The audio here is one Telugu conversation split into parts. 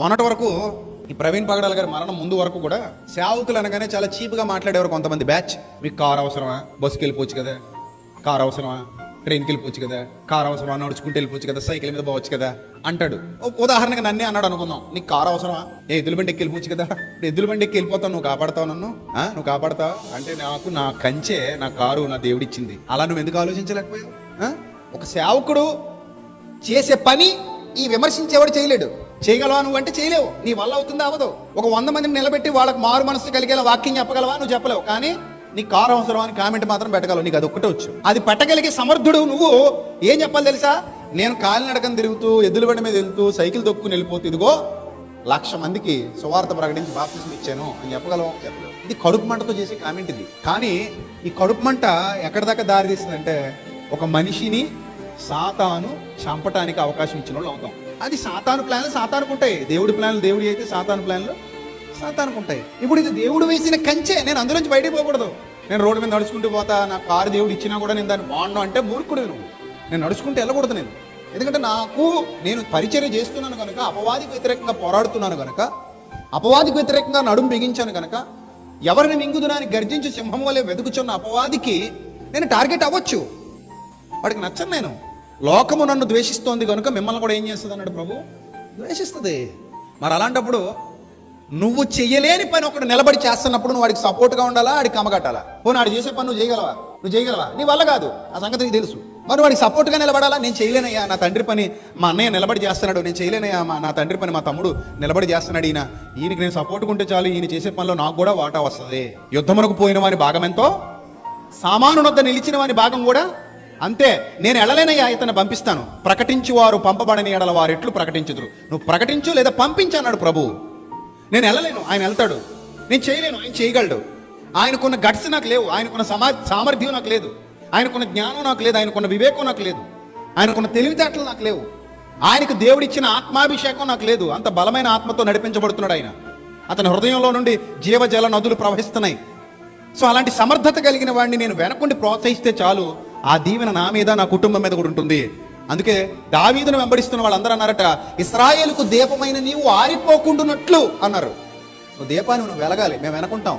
మొన్నటి వరకు ఈ ప్రవీణ్ పగడాల గారి మరణం ముందు వరకు కూడా సేవకులు అనగానే చాలా చీప్గా మాట్లాడేవారు కొంతమంది. బ్యాచ్ మీకు కార్ అవసరమా? బస్సుకి వెళ్ళిపోవచ్చు కదా. కార్ అవసరమా? ట్రైన్కి వెళ్ళిపోవచ్చు కదా. కార్ అవసరమా? నడుచుకుంటూ వెళ్ళిపోవచ్చు కదా. సైకిల్ మీద పోవచ్చు కదా. అంటాడు. ఉ- ఉదాహరణగా నన్నే అన్నాడు అనుకుందాం. నీకు కార్ అవసరమా? ఏ ఎద్దుల బండి ఎక్కి వెళ్ళిపోవచ్చు కదా. ఎద్దుల బండి ఎక్కి వెళ్ళిపోతావు నువ్వు కాపాడతావు నన్ను? నువ్వు కాపాడతావు? అంటే నాకు నా కంచే నా కారు నా దేవుడిచ్చింది అలా నువ్వు ఎందుకు ఆలోచించలేకపోయావు? ఒక సేవకుడు చేసే పని ఈ విమర్శించేవాడు చేయలేడు. చేయగలవా నువ్వు అంటే చేయలేవు. నీ వల్ల అవుతుందా అవదు. ఒక వంద మందిని నిలబెట్టి వాళ్ళకి మారు మనసు కలిగేలా వాక్యం చెప్పగలవా నువ్వు చెప్పలేవు. కానీ నీ కారు అవసరం అని కామెంట్ మాత్రం పెట్టగలవు. నీకు అది ఒక్కటే వచ్చు. అది పెట్టగలిగే సమర్థుడు నువ్వు. ఏం చెప్పాలి తెలుసా? నేను కాలినడకం తిరుగుతూ ఎద్దుల బండి మీద వెళ్తూ సైకిల్ దొక్కుని వెళ్ళిపోతూ ఇదిగో లక్ష మందికి సువార్త ప్రకటించి బాప్తిజం ఇచ్చాను అని చెప్పగలవా? చెప్పలేవు. ఇది కడుపు మంటతో చేసే కామెంట్ ఇది. కానీ ఈ కడుపు మంట ఎక్కడిదాకా దారి తీస్తుందంటే ఒక మనిషిని సాతాను చంపటానికి అవకాశం ఇచ్చిన వాళ్ళు అవుతాం. అది సాతాను ప్లాన్లు సాతానుకు ఉంటాయి దేవుడి ప్లాన్లు దేవుడి అయితే సాతాను ప్లాన్లు సాతానుకు ఉంటాయి ఇప్పుడు ఇది దేవుడు వేసిన కంచె. నేను అందులోంచి బయటికి పోకూడదు. నేను రోడ్డు మీద నడుచుకుంటూ పోతా నా కారు దేవుడు ఇచ్చినా కూడా నేను దాన్ని వాడను అంటే మూర్ఖుడు నువ్వు. నేను నడుచుకుంటూ వెళ్ళకూడదు నేను. ఎందుకంటే నాకు నేను పరిచర్య చేస్తున్నాను కనుక అపవాదికి వ్యతిరేకంగా పోరాడుతున్నాను కనుక అపవాదికి వ్యతిరేకంగా నడుము బిగించాను కనుక ఎవరిని మింగుదునని గర్జించి సింహం వలె వెతుకుచున్న అపవాదికి నేను టార్గెట్ అవ్వచ్చు. వాడికి నచ్చను నేను. లోకము నన్ను ద్వేషిస్తోంది కనుక మిమ్మల్ని కూడా ఏం చేస్తుంది అన్నాడు ప్రభు? ద్వేషిస్తుంది. మరి అలాంటప్పుడు నువ్వు చేయలేని పని ఒకటి నిలబడి చేస్తున్నప్పుడు నువ్వు వాడికి సపోర్ట్గా ఉండాలా వాడికి కమగట్టాలా? పోనీ వాడు చేసే పని నువ్వు చేయగలవా? నువ్వు చేయగలవా? నీ వల్ల కాదు. ఆ సంగతి నీకు తెలుసు. మరి వాడికి సపోర్ట్గా నిలబడాలా? నేను చేయలేనయ్యా నా తండ్రి పని మా అన్నయ్య నిలబడి చేస్తున్నాడు. నేను చేయలేనయ్యా మా నా తండ్రి పని మా తమ్ముడు నిలబడి చేస్తున్నాడు ఈయన. ఈయనకి నేను సపోర్ట్ ఉంటే చాలు ఈయన చేసే పనిలో నాకు కూడా వాటా వస్తుంది. యుద్ధమునకు పోయిన వాని భాగం ఎంతో సామానునొద్ద నిలిచిన వాని భాగం కూడా అంతే నేను ఎడలేనయ్యా ఇతను పంపిస్తాను. ప్రకటించి వారు పంపబడని ఎడల వారు ఎట్లు ప్రకటించుదురు? నువ్వు ప్రకటించు లేదా పంపించన్నాడు ప్రభు. నేను వెళ్ళలేను ఆయన వెళ్తాడు నేను చేయలేను ఆయన చేయగలడు. ఆయనకున్న గట్స్ నాకు లేవు ఆయనకున్న సమా సామర్థ్యం నాకు లేదు. ఆయనకున్న జ్ఞానం నాకు లేదు ఆయనకున్న వివేకం నాకు లేదు. ఆయనకున్న తెలివితేటలు నాకు లేవు. ఆయనకు దేవుడిచ్చిన ఆత్మాభిషేకం నాకు లేదు. అంత బలమైన ఆత్మతో నడిపించబడుతున్నాడు ఆయన. అతని హృదయంలో నుండి జీవజల నదులు ప్రవహిస్తున్నాయి. సో అలాంటి సమర్థత కలిగిన వాడిని నేను వెనకుండి ప్రోత్సహిస్తే చాలు. ఆ దీవెన నా మీద నా కుటుంబం మీద కూడా ఉంటుంది. అందుకే దావీదును వెంబడిస్తున్న వాళ్ళందరూ అన్నారట ఇస్రాయేల్కు దీపమైన నీవు ఆరిపోకుండానట్లు అన్నారు. నువ్వు దీపాన్ని నువ్వు వెలగాలి మేము వెనకుంటాం.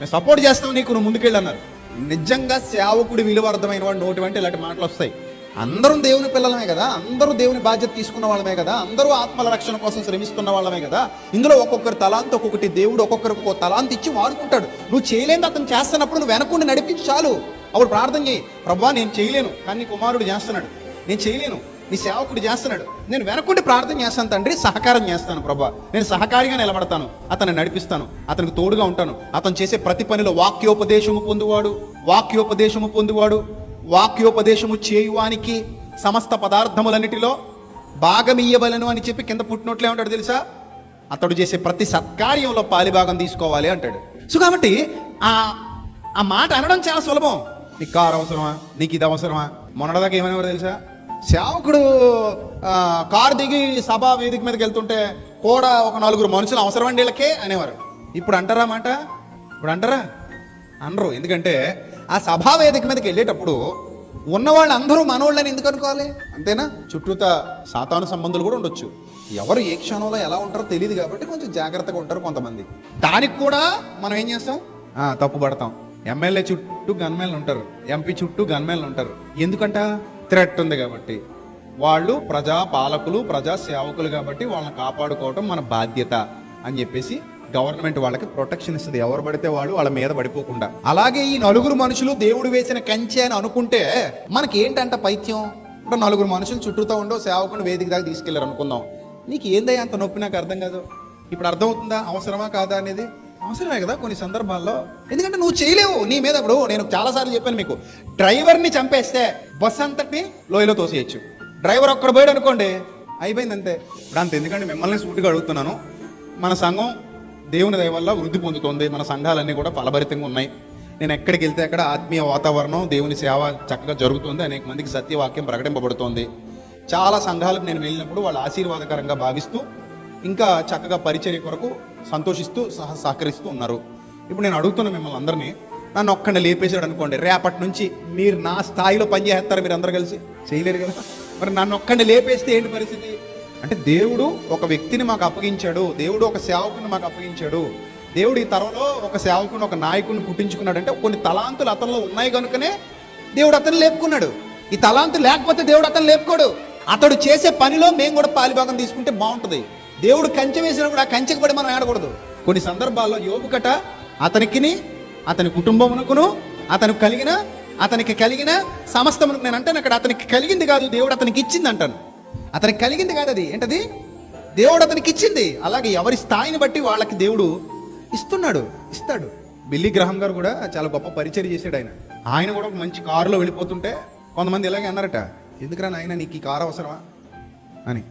మేము సపోర్ట్ చేస్తాం నీకు నువ్వు ముందుకెళ్ళి అన్నారు. నిజంగా సేవకుడి విలువ అర్థమైన వాడు నోటి వంటి ఇలాంటి మాటలు వస్తాయి. అందరం దేవుని పిల్లలమే కదా అందరూ దేవుని బాధ్యత తీసుకున్న వాళ్ళమే కదా అందరూ ఆత్మల రక్షణ కోసం శ్రమిస్తున్న వాళ్ళమే కదా. ఇందులో ఒక్కొక్కరు తలాంత్ ఒక్కొక్కటి దేవుడు ఒక్కొక్కరికి ఒక్కొక్క తలాంత్ ఇచ్చి వాడుకుంటాడు. నువ్వు చేయలేని అతను చేస్తున్నప్పుడు నువ్వు వెనకుండి నడిపించాలు అప్పుడు ప్రార్థన చేయి. ప్రభా నేను చేయలేను కానీ నీ కుమారుడు చేస్తున్నాడు. నేను చేయలేను నీ సేవకుడు చేస్తున్నాడు. నేను వెనకుండి ప్రార్థన చేస్తాను తండ్రి సహకారం చేస్తాను ప్రభా. నేను సహకారిగా నిలబడతాను అతన్ని నడిపిస్తాను అతనికి తోడుగా ఉంటాను. అతను చేసే ప్రతి పనిలో వాక్యోపదేశము పొందువాడు వాక్యోపదేశము పొందువాడు. వాక్యోపదేశము చేయువానికి సమస్త పదార్థములన్నిటిలో భాగమియ్యవలను అని చెప్పి కింద పుట్టినట్లే ఉంటాడు తెలుసా? అతడు చేసే ప్రతి సత్కార్యంలో పాలిభాగం తీసుకోవాలి అంటాడు. సో కాబట్టి ఆ ఆ మాట అనడం చాలా సులభం. నీకు కారు అవసరమా నీకు ఇది అవసరమా మొన్నటిదాకా ఏమైనా తెలుసా? సేవకుడు కారు దిగి సభా వేదిక మీదకి వెళ్తుంటే కూడా ఒక నలుగురు మనుషులు అవసరం అండి వీళ్ళకే అనేవారు. ఇప్పుడు అంటారా మాట? ఇప్పుడు అంటారా? అనరు. ఎందుకంటే ఆ సభా వేదిక మీదకి వెళ్ళేటప్పుడు ఉన్న వాళ్ళందరూ మనోళ్ళని ఎందుకు అనుకోవాలి? అంతేనా? చుట్టూత సాతాను సంబంధులు కూడా ఉండొచ్చు. ఎవరు ఏ క్షణంలో ఎలా ఉంటారో తెలియదు కాబట్టి కొంచెం జాగ్రత్తగా ఉంటారు కొంతమంది. దానికి కూడా మనం ఏం చేస్తాం? తప్పు పడతాం. ఎమ్మెల్యే చుట్టూ గన్మెన్లు ఉంటారు. ఎంపీ చుట్టూ గన్మెన్లు ఉంటారు. ఎందుకంట? థ్రెట్ ఉంది కాబట్టి. వాళ్ళు ప్రజా పాలకులు ప్రజా సేవకులు కాబట్టి వాళ్ళని కాపాడుకోవటం మన బాధ్యత అని చెప్పేసి గవర్నమెంట్ వాళ్ళకి ప్రొటెక్షన్ ఇస్తుంది. ఎవరు పడితే వాళ్ళు వాళ్ళ మీద పడిపోకుండా. అలాగే ఈ నలుగురు మనుషులు దేవుడు వేసిన కంచె అని అనుకుంటే మనకి ఏంటంట పైత్యం? ఇప్పుడు నలుగురు మనుషులు చుట్టూతో ఉండో సేవకుని వేదిక దాకా తీసుకెళ్ళారు అనుకుందాం. నీకు ఏందయ్యా అంత నొప్పి? నాకు అర్థం కాదు. ఇప్పుడు అర్థమవుతుందా? అవసరమా? కాదా? అనేది అవసరమే కదా కొన్ని సందర్భాల్లో. ఎందుకంటే నువ్వు చేయలేవు నీ మీద ఇప్పుడు. నేను చాలాసార్లు చెప్పాను మీకు. డ్రైవర్ని చంపేస్తే బస్ అంతటిని లోయలో తోసేయచ్చు. డ్రైవర్ ఒక్కడ పోయాడు అనుకోండి అయిపోయింది అంతే ఇప్పుడు అంత. ఎందుకంటే మిమ్మల్ని సూటిగా అడుగుతున్నాను. మన సంఘం దేవుని దయ వల్ల వృద్ధి పొందుతోంది. మన సంఘాలన్నీ కూడా ఫలభరితంగా ఉన్నాయి. నేను ఎక్కడికి వెళ్తే అక్కడ ఆత్మీయ వాతావరణం దేవుని సేవ చక్కగా జరుగుతుంది. అనేక మందికి సత్యవాక్యం ప్రకటింపబడుతోంది. చాలా సంఘాలకు నేను వెళ్ళినప్పుడు వాళ్ళు ఆశీర్వాదకరంగా భావిస్తూ ఇంకా చక్కగా పరిచర్య కొరకు సంతోషిస్తూ సహ సహకరిస్తూ ఉన్నారు. ఇప్పుడు నేను అడుగుతున్న మిమ్మల్ని అందరినీ నన్ను ఒక్కడిని లేపేశాడు అనుకోండి రేపటి నుంచి మీరు నా స్థాయిలో పని చేస్తారు మీరు అందరు కలిసి. చేయలేరు కదా. మరి నన్ను ఒక్కడిని లేపేస్తే ఏంటి పరిస్థితి? అంటే దేవుడు ఒక వ్యక్తిని మాకు అప్పగించాడు దేవుడు ఒక సేవకుని మాకు అప్పగించాడు. దేవుడు ఈ తరంలో ఒక సేవకుని ఒక నాయకుని పుట్టించుకున్నాడు అంటే కొన్ని తలాంతులు అతనిలో ఉన్నాయి కనుకనే దేవుడు అతను లేపుకున్నాడు. ఈ తలాంతు లేకపోతే దేవుడు అతను లేపుకోడు. అతడు చేసే పనిలో మేము కూడా పాలిభాగం తీసుకుంటే బాగుంటుంది. దేవుడు కంచె వేసినప్పుడు ఆ కంచెకి పడి మనం ఆడకూడదు కొన్ని సందర్భాల్లో యోగుకట అతనికిని అతని కుటుంబమునకును అతనికి కలిగిన అతనికి కలిగిన సమస్తమునకు నేను అంటాను అక్కడ అతనికి కలిగింది కాదు దేవుడు అతనికి ఇచ్చింది అంటాను. అతనికి కలిగింది కాదు అది ఏంటది? దేవుడు అతనికి ఇచ్చింది. అలాగే ఎవరి స్థాయిని బట్టి వాళ్ళకి దేవుడు ఇస్తున్నాడు ఇస్తాడు. బిల్లీ గ్రహం గారు కూడా చాలా గొప్ప పరిచయం చేశాడు ఆయన. ఆయన కూడా ఒక మంచి కారులో వెళ్ళిపోతుంటే కొంతమంది ఇలాగే అన్నారట ఎందుకురా ఆయన నీకు ఈ కారు అవసరమా? అని.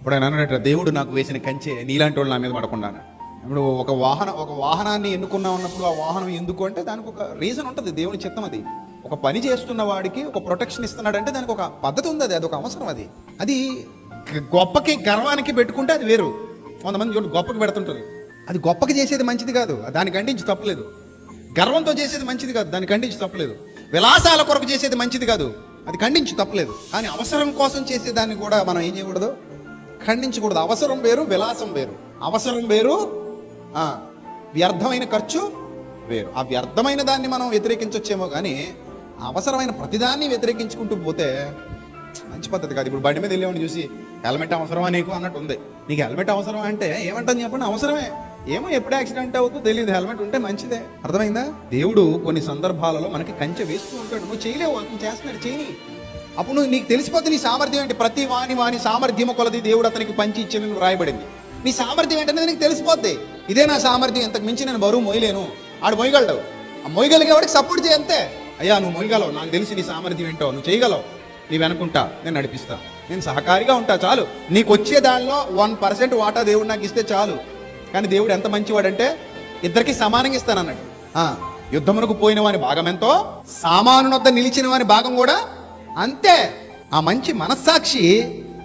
ఇప్పుడు ఆయన అన్నట్టు దేవుడు నాకు వేసిన కంచె నీలాంటి వాళ్ళు నా మీద పడకుండా ఇప్పుడు ఒక వాహనం ఒక వాహనాన్ని ఎన్నుకున్నా ఉన్నప్పుడు ఆ వాహనం ఎందుకు అంటే దానికి ఒక రీజన్ ఉంటుంది దేవుని చిత్తం అది. ఒక పని చేస్తున్న వాడికి ఒక ప్రొటెక్షన్ ఇస్తున్నాడంటే దానికి ఒక పద్ధతి ఉంది అది అదొక అవసరం అది. అది గొప్పకి గర్వానికి పెట్టుకుంటే అది వేరు. కొంతమంది చూడండి గొప్పకి పెడుతుంటారు. అది గొప్పకి చేసేది మంచిది కాదు దాన్ని ఖండించి తప్పలేదు. గర్వంతో చేసేది మంచిది కాదు దాన్ని ఖండించి తప్పలేదు. విలాసాల కొరకు చేసేది మంచిది కాదు అది ఖండించి తప్పలేదు. కానీ అవసరం కోసం చేసే దాన్ని కూడా మనం ఏం చేయకూడదు? ఖండించకూడదు. అవసరం వేరు విలాసం వేరు. అవసరం వేరు వ్యర్థమైన ఖర్చు వేరు. ఆ వ్యర్థమైన దాన్ని మనం వ్యతిరేకించవచ్చేమో కానీ అవసరమైన ప్రతిదాన్ని వ్యతిరేకించుకుంటూ పోతే మంచి పద్ధతి కాదు. ఇప్పుడు బండి మీద వెళ్ళేవాడిని చూసి హెల్మెట్ అవసరమా నీకు అన్నట్టు ఉంది. నీకు హెల్మెట్ అవసరం అంటే ఏమంటని చెప్పండి అవసరమే. ఏమో ఎప్పుడు యాక్సిడెంట్ అవుతుందో తెలియదు హెల్మెట్ ఉంటే మంచిదే. అర్థమైందా? దేవుడు కొన్ని సందర్భాలలో మనకి కంచె వేస్తూ ఉంటాడు. నువ్వు చేయలేవు అతను చేస్తున్నాడు చేయని. అప్పుడు నువ్వు నీకు తెలిసిపోతే నీ సామర్థ్యం ఏంటి? ప్రతి వాణి వాని సామర్థ్యము కొలది దేవుడు అతనికి పంచి ఇచ్చిన రాయబడింది. నీ సామర్థ్యం ఏంటనేది నీకు తెలిసిపోద్ది. ఇదే నా సామర్థ్యం. ఇంతకు మించి నేను బరువు మోయలేను. ఆడు మోయగలడు. ఆ మోయగలిగే వాడికి సపోర్ట్ చేయంతే అయ్యా నువ్వు మోయగలవు. నాకు తెలిసి నీ సామర్థ్యం ఏంటో నువ్వు చేయగలవు. నీ వెనుకుంటా నేను నడిపిస్తా. నేను సహకారిగా ఉంటా చాలు. నీకు వచ్చే దానిలో వన్ పర్సెంట్ వాటా దేవుడు నాకు ఇస్తే చాలు. కానీ దేవుడు ఎంత మంచివాడంటే ఇద్దరికి సమానంగా ఇస్తానన్నాడు. ఆ, యుద్ధమునకు పోయిన వాని భాగం ఎంతో సామాను వద్ద నిలిచిన వాని భాగం కూడా అంతే. ఆ మంచి మనస్సాక్షి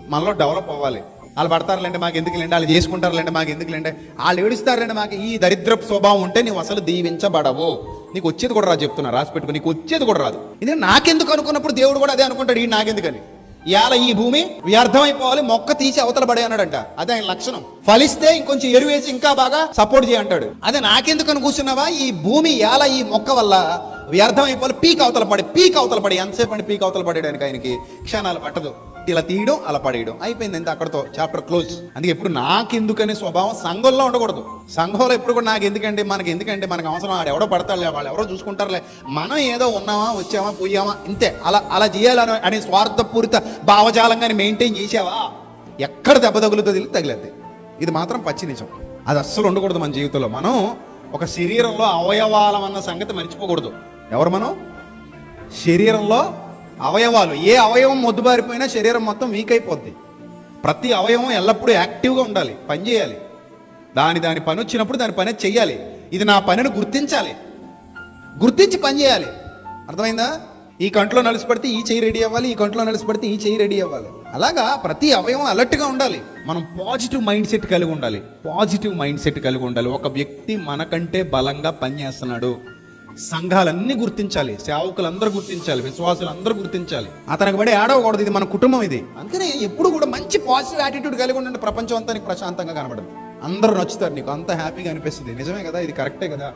మనలో డెవలప్ అవ్వాలి. వాళ్ళు పడతారులేండి మాకు ఎందుకు లేండి వాళ్ళు చేసుకుంటారులేండి మాకు ఎందుకు లేండి వాళ్ళు ఏడుస్తారులేండి మాకు ఈ దరిద్రపు స్వభావం ఉంటే నువ్వు అసలు దీవించబడవు. నీకు వచ్చేది కూడా రాదు చెప్తున్నా రాసి పెట్టుకో నీకు వచ్చేది కూడా రాదు. ఇది నాకెందుకు అనుకున్నప్పుడు దేవుడు కూడా అదే అనుకుంటాడు ఈ నాకెందుకని. ఇవాళ ఈ భూమి వ్యర్థమైపోవాలి మొక్క తీసి అవతల పడే అన్నాడంట. అదే ఆయన లక్షణం. ఫలిస్తే ఇంకొంచెం ఎరువు వేసి ఇంకా బాగా సపోర్ట్ చేయంటాడు అదే నాకెందుకు అని కూర్చున్నావా? ఈ భూమి ఇవాళ ఈ మొక్క వల్ల వ్యర్థం అయిపోయి పీక్ అవతల పడి పీక్ అవతల పడి ఎంతసేపు అండి పీక్ అవతల పడేయడానికి ఆయనకి క్షణాలు పట్టదు. ఇలా తీయడం అలా పడేయడం. అయిపోయింది ఎంత అక్కడతో చాప్టర్ క్లోజ్. అందుకే ఎప్పుడు నాకెందుకనే స్వభావం సంఘంలో ఉండకూడదు. సంఘంలో ఎప్పుడు కూడా నాకు ఎందుకంటే మనకి ఎందుకంటే మనకు అవసరం ఆడు ఎవడో పడతాడులే వాళ్ళు ఎవరో చూసుకుంటారులే. మనం ఏదో ఉన్నామా వచ్చామా పోయామా ఇంతే. అలా అలా చేయాలని అనే స్వార్థపూరిత భావజాలంగాని మెయింటైన్ చేసావా? ఎక్కడ దెబ్బ తగులుతుంది తెలియదు తగిలేదు. ఇది మాత్రం పచ్చి నిజం. అది అస్సలు ఉండకూడదు మన జీవితంలో. మనం ఒక శరీరంలో అవయవాలం అన్న సంగతి మర్చిపోకూడదు. ఎవరు మనం? శరీరంలో అవయవాలు. ఏ అవయవం మొద్దుబారిపోయినా శరీరం మొత్తం వీక్ అయిపోద్ది. ప్రతి అవయవం ఎల్లప్పుడూ యాక్టివ్గా ఉండాలి పని చేయాలి. దాని దాని పని వచ్చినప్పుడు దాని పని చెయ్యాలి. ఇది నా పనిని గుర్తించాలి. గుర్తించి పని చేయాలి. అర్థమైందా? ఈ కంట్లో నలిసిపడితే ఈ చెయ్యి రెడీ అవ్వాలి ఈ కంట్లో నలిసిపడితే ఈ చెయ్యి రెడీ అవ్వాలి. అలాగా ప్రతి అవయవం అలర్ట్గా ఉండాలి. మనం పాజిటివ్ మైండ్ సెట్ కలిగి ఉండాలి. పాజిటివ్ మైండ్ సెట్ కలిగి ఉండాలి. ఒక వ్యక్తి మనకంటే బలంగా పనిచేస్తున్నాడు. సంఘాలన్నీ గుర్తించాలి సేవకులందరూ గుర్తించాలి విశ్వాసులు అందరూ గుర్తించాలి అతనికి పడి ఆడవకూడదు ఇది మన కుటుంబం ఇది. అందుకనే ఎప్పుడు కూడా మంచి పాజిటివ్ యాటిట్యూడ్ కలిగి ఉండండి ప్రపంచం అంతా నీకు ప్రశాంతంగా కనబడదు. అందరూ నచ్చుతారు నీకు అంత హ్యాపీగా అనిపిస్తుంది. నిజమే కదా ఇది కరెక్టే కదా.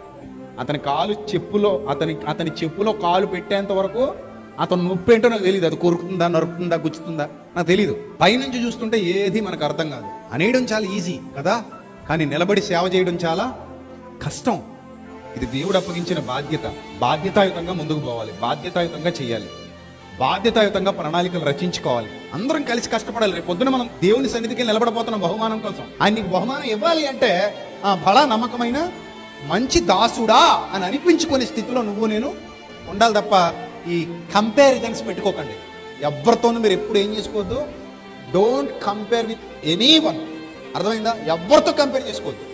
అతని కాలు చెప్పులో అతని అతని చెప్పులో కాలు పెట్టేంత వరకు అతను నొప్పి ఏంటో నాకు తెలియదు అది కొరుకుతుందా నరుకుతుందా గుచ్చుతుందా? నాకు తెలియదు పైనుంచి చూస్తుంటే ఏది మనకు అర్థం కాదు. అనేయడం చాలా ఈజీ కదా? కానీ నిలబడి సేవ చేయడం చాలా కష్టం. ఇది దేవుడు అప్పగించిన బాధ్యత. బాధ్యతాయుతంగా ముందుకు పోవాలి. బాధ్యతాయుతంగా చేయాలి. బాధ్యతాయుతంగా ప్రణాళికలు రచించుకోవాలి. అందరం కలిసి కష్టపడాలి. రేపు పొద్దున మనం దేవుని సన్నిధికి నిలబడబోతున్న బహుమానం కోసం. ఆయన నీకు బహుమానం ఇవ్వాలి అంటే ఆ బలా నమ్మకమైన మంచి దాసుడా అని అనిపించుకునే స్థితిలో నువ్వు నేను ఉండాలి తప్ప ఈ కంపారిజన్స్ పెట్టుకోకండి. ఎవరితోనూ మీరు ఎప్పుడు ఏం చేసుకోవద్దు. Don't compare with anyone అర్థమైందా? ఎవరితో కంపేర్ చేసుకోవద్దు.